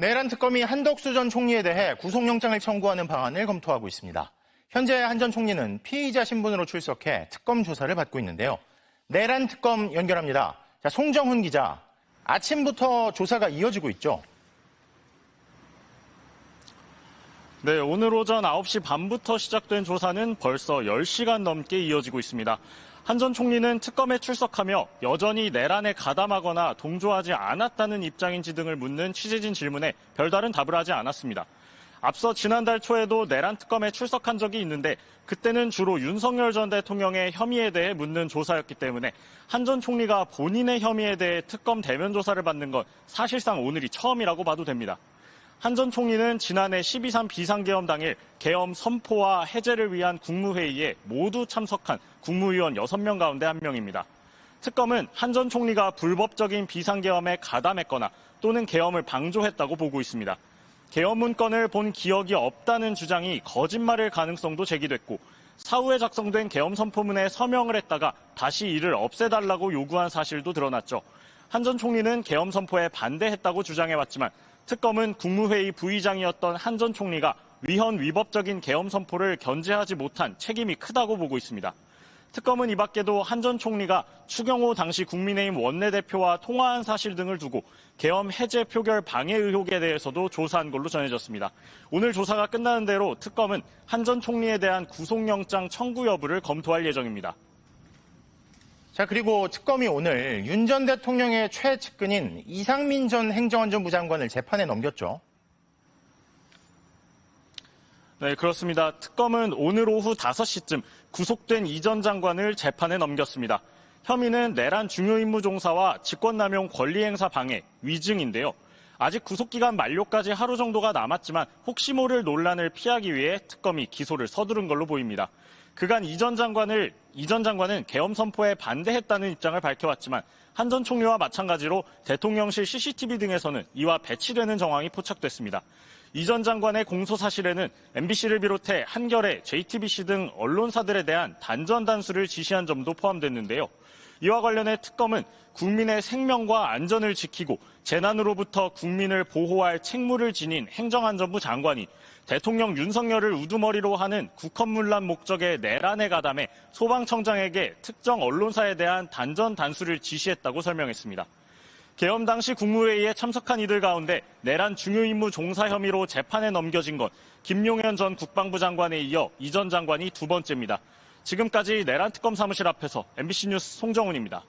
내란 특검이 한덕수 전 총리에 대해 구속영장을 청구하는 방안을 검토하고 있습니다. 현재 한 전 총리는 피의자 신분으로 출석해 특검 조사를 받고 있는데요. 내란 특검 연결합니다. 자, 송정훈 기자. 아침부터 조사가 이어지고 있죠. 네, 오늘 오전 9시 반부터 시작된 조사는 벌써 10시간 넘게 이어지고 있습니다. 한 전 총리는 특검에 출석하며 여전히 내란에 가담하거나 동조하지 않았다는 입장인지 등을 묻는 취재진 질문에 별다른 답을 하지 않았습니다. 앞서 지난달 초에도 내란 특검에 출석한 적이 있는데 그때는 주로 윤석열 전 대통령의 혐의에 대해 묻는 조사였기 때문에 한 전 총리가 본인의 혐의에 대해 특검 대면 조사를 받는 건 사실상 오늘이 처음이라고 봐도 됩니다. 한 전 총리는 지난해 12.3 비상계엄 당일 계엄 선포와 해제를 위한 국무회의에 모두 참석한 국무위원 6명 가운데 한 명입니다. 특검은 한 전 총리가 불법적인 비상계엄에 가담했거나 또는 계엄을 방조했다고 보고 있습니다. 계엄 문건을 본 기억이 없다는 주장이 거짓말일 가능성도 제기됐고 사후에 작성된 계엄 선포문에 서명을 했다가 다시 이를 없애달라고 요구한 사실도 드러났죠. 한 전 총리는 계엄 선포에 반대했다고 주장해왔지만 특검은 국무회의 부의장이었던 한 전 총리가 위헌 위법적인 계엄 선포를 견제하지 못한 책임이 크다고 보고 있습니다. 특검은 이 밖에도 한 전 총리가 추경호 당시 국민의힘 원내대표와 통화한 사실 등을 두고 계엄 해제 표결 방해 의혹에 대해서도 조사한 걸로 전해졌습니다. 오늘 조사가 끝나는 대로 특검은 한 전 총리에 대한 구속영장 청구 여부를 검토할 예정입니다. 자, 그리고 특검이 오늘 윤 전 대통령의 최측근인 이상민 전 행정안전부 장관을 재판에 넘겼죠. 네, 그렇습니다. 특검은 오늘 오후 5시쯤 구속된 이 전 장관을 재판에 넘겼습니다. 혐의는 내란 중요임무 종사와 직권남용 권리행사 방해, 위증인데요. 아직 구속기간 만료까지 하루 정도가 남았지만 혹시 모를 논란을 피하기 위해 특검이 기소를 서두른 걸로 보입니다. 그간 이 전 장관을 이 전 장관은 계엄 선포에 반대했다는 입장을 밝혀왔지만 한 전 총리와 마찬가지로 대통령실 CCTV 등에서는 이와 배치되는 정황이 포착됐습니다. 이 전 장관의 공소 사실에는 MBC를 비롯해 한겨레, JTBC 등 언론사들에 대한 단전 단수를 지시한 점도 포함됐는데요. 이와 관련해 특검은 국민의 생명과 안전을 지키고 재난으로부터 국민을 보호할 책무를 지닌 행정안전부 장관이 대통령 윤석열을 우두머리로 하는 국헌문란 목적의 내란에 가담해 소방청장에게 특정 언론사에 대한 단전 단수를 지시했다고 설명했습니다. 계엄 당시 국무회의에 참석한 이들 가운데 내란 중요임무 종사 혐의로 재판에 넘겨진 건 김용현 전 국방부 장관에 이어 이 전 장관이 두 번째입니다. 지금까지 내란 특검 사무실 앞에서 MBC 뉴스 송정훈입니다.